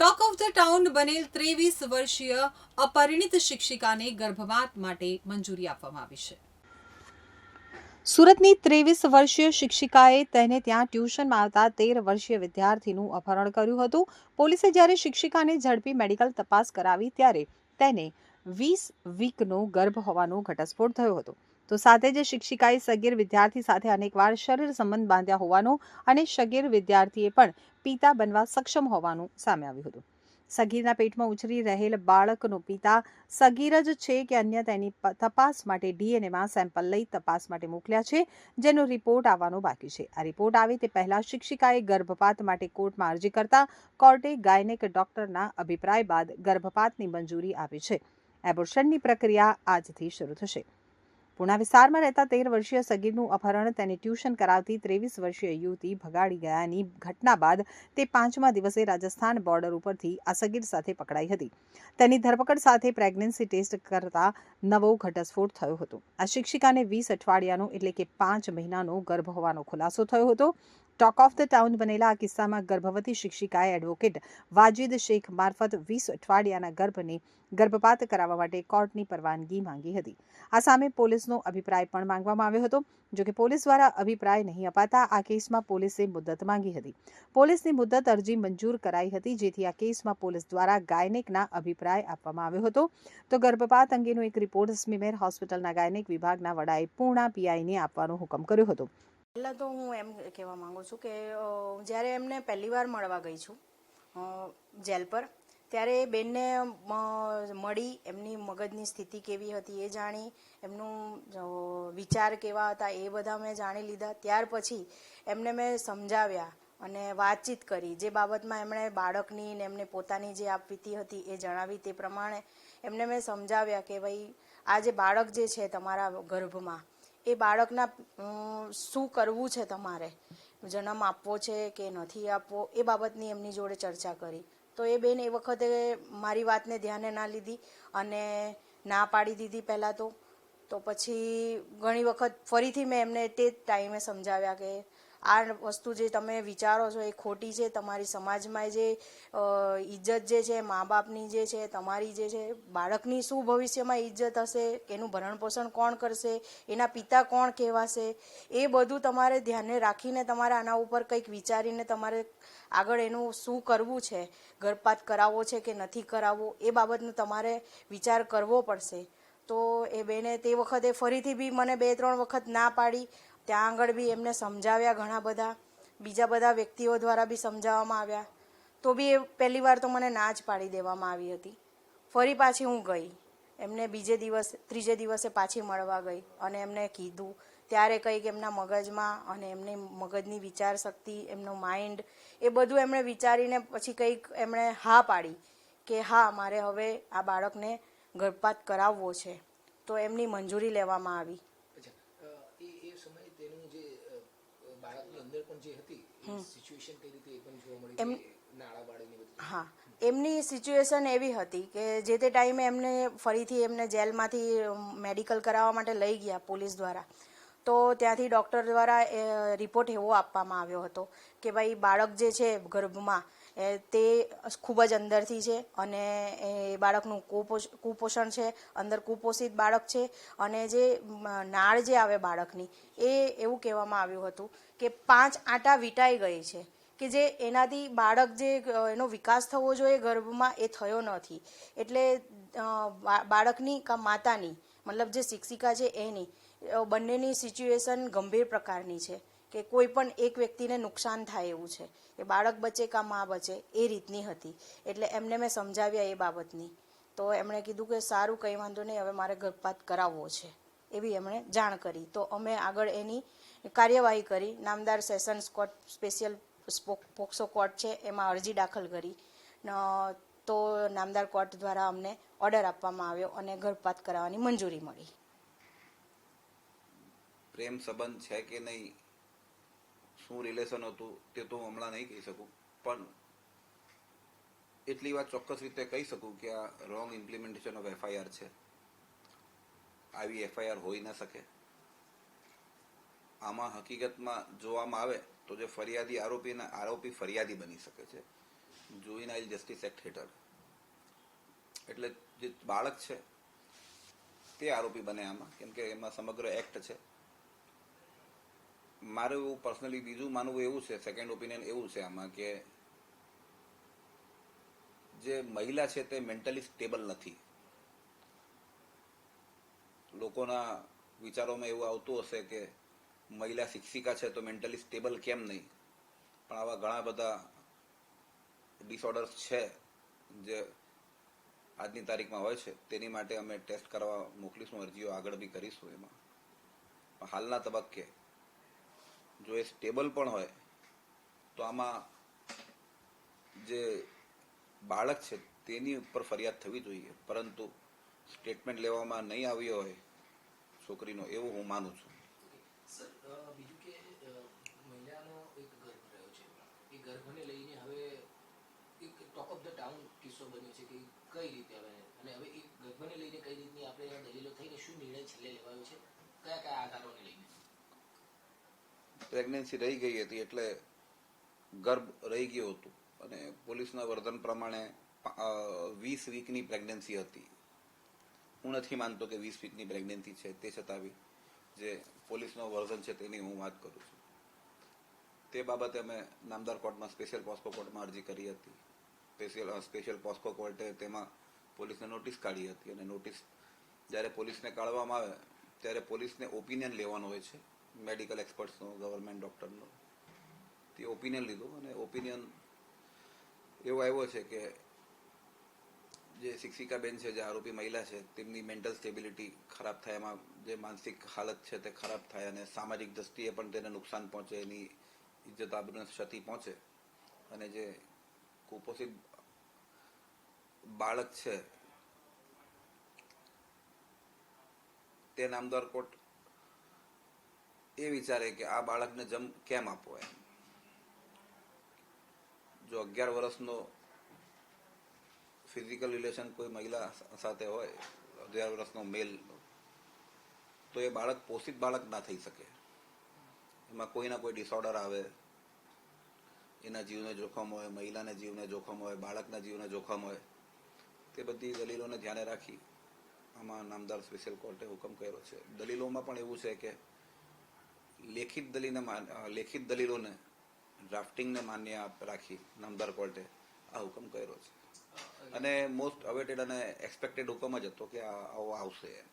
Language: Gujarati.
ટોક ઓફ ધ ટાઉન બનેલ ત્રેવીસ વર્ષીય અપરિણિત શિક્ષિકાને ગર્ભપાત માટે મંજૂરી આપવામાં આવી છે. સુરતની ત્રેવીસ વર્ષીય શિક્ષિકાએ તેને ત્યાં ટ્યુશનમાં આવતા તેર વર્ષીય વિદ્યાર્થીનું અપહરણ કર્યું હતું. પોલીસે જ્યારે શિક્ષિકાને ઝડપી મેડિકલ તપાસ કરાવી ત્યારે તેને વીસ વીકનો ગર્ભ હોવાનો ઘટસ્ફોટ થયો હતો. તો સાથે જ શિક્ષિકાએ સગીર વિદ્યાર્થી સાથે અનેકવાર શરીર સંબંધ બાંધ્યા હોવાનું અને સગીર વિદ્યાર્થીએ પણ પિતા બનવા સક્ષમ હોવાનું સામે આવ્યું હતું. સગીરના પેટમાં ઉછરી રહેલ બાળકનો પિતા સગીર જ છે કે અન્ય તેની તપાસ માટે ડીએનએમાં સેમ્પલ લઈ તપાસ માટે મોકલ્યા છે, જેનો રિપોર્ટ આવવાનો બાકી છે. આ રિપોર્ટ આવે તે પહેલાં શિક્ષિકાએ ગર્ભપાત માટે કોર્ટમાં અરજી કરતા કોર્ટે ગાયનેક ડોક્ટરના અભિપ્રાય બાદ ગર્ભપાતની મંજૂરી આપી છે. એબોર્શનની પ્રક્રિયા આજથી શરૂ થશે. પુણા વિસ્તારમાં રહેતા તેર વર્ષીય સગીરનું અપહરણ તેને ટ્યુશન કરાવતી ત્રેવીસ વર્ષીય યુવતી ભગાડી ગયાની ઘટના બાદ તે પાંચમા દિવસે રાજસ્થાન બોર્ડર ઉપરથી આ સગીર સાથે પકડાઈ હતી. તેની ધરપકડ સાથે પ્રેગ્નન્સી ટેસ્ટ કરતા નવો ઘટસ્ફોટ થયો હતો. આ શિક્ષિકાને વીસ અઠવાડિયાનો એટલે કે પાંચ મહિનાનો ગર્ભ હોવાનો ખુલાસો થયો હતો. ટોક ઓફ ધ ટાઉન બનેલા આ કિસ્સામાં ગર્ભવતી શિક્ષિકાએ એડવોકેટ વાજિદ શેખ મારફત વીસ અઠવાડિયાના ગર્ભને ગર્ભપાત કરાવવા માટે કોર્ટની પરવાનગી માંગી હતી. આ સામે પોલીસનો અભિપ્રાય પણ માંગવામાં આવ્યો હતો. જો કે પોલીસ દ્વારા અભિપ્રાય નહીં અપાતા આ કેસમાં પોલીસે મુદ્દત માંગી હતી. પોલીસની મુદ્દત અરજી મંજૂર કરાઈ હતી, જેથી આ કેસમાં પોલીસ દ્વારા ગાયનેકના અભિપ્રાય આપવામાં આવ્યો હતો. તો ગર્ભપાત અંગેનો એક રિપોર્ટ સ્મીમેર હોસ્પિટલના ગાયનેક વિભાગના વડાએ પૂર્ણા પીઆઈને આપવાનો હુકમ કર્યો હતો. પહેલાં તો હું એમ કહેવા માંગુ છું કે જ્યારે એમને પહેલી વાર મળવા ગઈ છું જેલ પર, ત્યારે એ બેનને મળી, એમની મગજની સ્થિતિ કેવી હતી એ જાણી, એમનું વિચાર કેવા હતા એ બધા મેં જાણી લીધા. ત્યાર પછી એમને મેં સમજાવ્યા અને વાતચીત કરી. જે બાબતમાં એમણે બાળકની ને એમને પોતાની જે આપવીતી હતી એ જણાવી તે પ્રમાણે એમને મેં સમજાવ્યા કે ભાઈ, આ જે બાળક જે છે તમારા ગર્ભમાં એ બાળકના શું કરવું છે તમારે? જન્મ આપવો છે કે નથી આપવો? એ બાબતની એમની જોડે ચર્ચા કરી. તો એ બેન એ વખતે મારી વાતને ધ્યાને ના લીધી અને ના પાડી દીધી પહેલાં તો. તો પછી ઘણી વખત ફરીથી મેં એમને તે જ ટાઈમે સમજાવ્યા કે આ વસ્તુ જે તમે વિચારો છો એ ખોટી છે. તમારી સમાજમાં જે ઇજ્જત જે છે મા બાપની જે છે, તમારી જે છે, બાળકની શું ભવિષ્યમાં ઇજ્જત હશે, એનું ભરણ પોષણ કોણ કરશે, એના પિતા કોણ કહેવાશે, એ બધું તમારે ધ્યાને રાખીને તમારે આના ઉપર કંઈક વિચારીને તમારે આગળ એનું શું કરવું છે ગર્ભપાત કરાવવો છે કે નથી કરાવવો, એ બાબતનું તમારે વિચાર કરવો પડશે. તો એ બેને તે વખતે ફરીથી બી મને બે ત્રણ વખત ના પાડી. ત્યાં આગળ બી એમને સમજાવ્યા ઘણા બધા. બીજા બધા વ્યક્તિઓ દ્વારા બી સમજાવવામાં આવ્યા. તો બી એ પહેલી વાર તો મને ના જ પાડી દેવામાં આવી હતી. ફરી પાછી હું ગઈ. એમને બીજે દિવસ, ત્રીજે દિવસે પાછી મળવા ગઈ અને એમને કીધું. ત્યારે કંઈક એમના મગજમાં અને એમની મગજની વિચાર શક્તિ, એમનો માઇન્ડ એ બધું એમણે વિચારીને પછી કંઈક એમણે હા પાડી કે હા, મારે હવે આ બાળકને ગર્ભપાત કરાવવો છે. તો એમની મંજૂરી લેવામાં આવી અચ્છા અ, એ એ સમયે તેનું જે અ, બાળકની અંદર પણ જે હતી સિચ્યુએશન કઈ રીતે એ પણ જોવા મળી એમ- કે નાળા બાળીને બધી. હા. એમની સિચ્યુએશન એવી હતી કે જે તે ટાઈમે એમને ફરીથી એમને જેલમાંથી મેડિકલ કરાવવા માટે લઈ ગયા પોલીસ દ્વારા. તો ત્યાંથી ડૉક્ટર દ્વારા રિપોર્ટ એવો આપવામાં આવ્યો હતો કે ભાઈ, બાળક જે છે ગર્ભમાં તે ખૂબ જ અંદરથી છે અને એ બાળકનું કુપોષ, કુપોષણ છે, અંદર કુપોષિત બાળક છે અને જે નાળ જે આવે બાળકની, એ એવું કહેવામાં આવ્યું હતું કે પાંચ આંટા વીંટાઈ ગઈ છે, કે જે એનાથી બાળક જે, એનો વિકાસ થવો જોઈએ ગર્ભમાં એ થયો નથી. એટલે બાળકની કા માતાની, મતલબ જે શિક્ષિકા છે એની બંનેની સિચ્યુએશન ગંભીર પ્રકારની છે કે કોઈ પણ એક વ્યક્તિને નુકસાન થાય એવું છે. કે બાળક બચે કા મા બચે એ રીતની હતી. એટલે એમને મેં સમજાવ્યા એ બાબતની. તો એમણે કીધું કે સારું, કંઈ વાંધો નહીં, હવે મારે ગર્ભપાત કરાવવો છે. એવી એમણે જાણ કરી. તો અમે આગળ એની કાર્યવાહી કરી. નામદાર sessions court special POCSO court છે, એમાં અરજી દાખલ કરી. તો નામદાર કોર્ટ દ્વારા અમને ઓર્ડર આપવામાં આવ્યો અને ગર્ભપાત કરાવવાની મંજૂરી મળી. પ્રેમ સંબંધ છે કે નહીં, શું રિલેશન હતું, તે તો હું હમણાં નહીં કહી શકું. પણ એટલી વાત ચોક્કસ રીતે કહી શકું કે આ રોંગ ઇમ્પ્લિમેન્ટેશન ઓફ એફઆઈઆર છે. આવી એફઆઈઆર હોઈ ન શકે. આમાં હકીકતમાં જોવામાં આવે તો જે ફરિયાદી આરોપીના આરોપી ફરિયાદી બની શકે છે. જુઇનાઇલ જસ્ટિસ એક્ટ હેઠળ. એટલે જે બાળક છે, તે આરોપી બને આમાં. કેમ કે એમાં સમગ્ર એક્ટ છે. મારું એવું પર્સનલી બીજું માનવું એવું છે સેકન્ડ ઓપિનિયન એવું છે આમાં કે જે મહિલા છે તે મેન્ટલી સ્ટેબલ નથી. લોકોના વિચારોમાં એવું આવતું હશે કે મહિલા શિક્ષિકા છે તો મેન્ટલી સ્ટેબલ કેમ નહીં? પણ આવા ઘણા બધા ડિસઓર્ડર્સ છે જે આજની તારીખમાં હોય છે, તેની માટે અમે ટેસ્ટ કરવા મોકલીશું, અરજીઓ આગળ બી કરીશું એમાં. હાલના તબક્કે જો એ સ્ટેબલ પણ હોય, તો આમાં જે બાળક છે તેની ઉપર ફરિયાદ થવી જોઈએ. પરંતુ સ્ટેટમેન્ટ લેવામાં નહીં આવ્યો હોય છોકરીનો, એવું હું માનું છું. સર બીજું કે મહિલાનો એક ગર્ભ રહ્યો છે. એ ગર્ભને લઈને હવે એક ટોપ ઓફ ધ ટાઉન કિસ્સો બન્યો છે કે કઈ રીતે હવે? અને હવે એ ગર્ભને લઈને કઈ રીતની આપણે દલીલો થઈને શું નિર્ણય છેલ્લે લેવાયો છે? કયા કયા પ્રેગ્નન્સી રહી ગઈ હતી એટલે ગર્ભ રહી ગયું હતું. અને પોલીસના વર્ધન પ્રમાણે વીસ વીકની પ્રેગ્નન્સી હતી. હું નથી માનતો કે વીસ વીકની પ્રેગ્નન્સી છે તે છતાં બી જે પોલીસનો વર્ઝન છે તેની હું વાત કરું છું. તે બાબતે અમે નામદાર કોર્ટમાં સ્પેશિયલ પોસ્કો કોર્ટમાં અરજી કરી હતી. સ્પેશિયલ સ્પેશિયલ પોસ્કો કોર્ટે તેમાં પોલીસને નોટિસ કાઢી હતી અને નોટિસ જ્યારે પોલીસને કાઢવામાં આવે, ત્યારે પોલીસને ઓપિનિયન લેવાનો હોય છે. મેડિકલ એક્સપર્ટ્સનો ગવર્મેન્ટ ડૉક્ટરનો તે ઓપિનિયન લીધું અને ઓપિનિયન એવો આવ્યો છે કે જે શિક્ષિકા બેન છે, જે આરોપી મહિલા છે, તેમની મેન્ટલ સ્ટેબિલિટી ખરાબ થાય, એમાં જે માનસિક હાલત છે તે ખરાબ થાય અને સામાજિક દ્રષ્ટિએ પણ તેને નુકસાન પહોંચે, એની ઇજ્જત આબરૂને ક્ષતિ પહોંચે. અને જે કુપોષિત બાળક છે, તે નામદાર કોર્ટ એ વિચારે કે આ બાળકને જમ કેમ આપવો એમ? જો અગિયાર વર્ષનો ફિઝિકલ રિલેશન કોઈ મહિલા સાથે હોય, અગિયાર વર્ષનો મેલ તો એ બાળક પોષિત બાળક ના થઈ શકે. એમાં કોઈના કોઈ ડિસઓર્ડર આવે. એના જીવને જોખમ હોય, મહિલાને જીવને જોખમ હોય, બાળકના જીવને જોખમ હોય. તે બધી દલીલોને ધ્યાને રાખી આમાં નામદાર સ્પેશિયલ કોર્ટે હુકમ કર્યો છે. દલીલોમાં પણ એવું છે કે લેખિત દલીલને લેખિત દલીલોને ડ્રાફ્ટિંગને માન્ય રાખી નામદાર કોર્ટે આ હુકમ કર્યો છે. અને મોસ્ટ અવેટેડ અને એક્સપેક્ટેડ હુકમ જ હતો કે આવો આવશે એમ.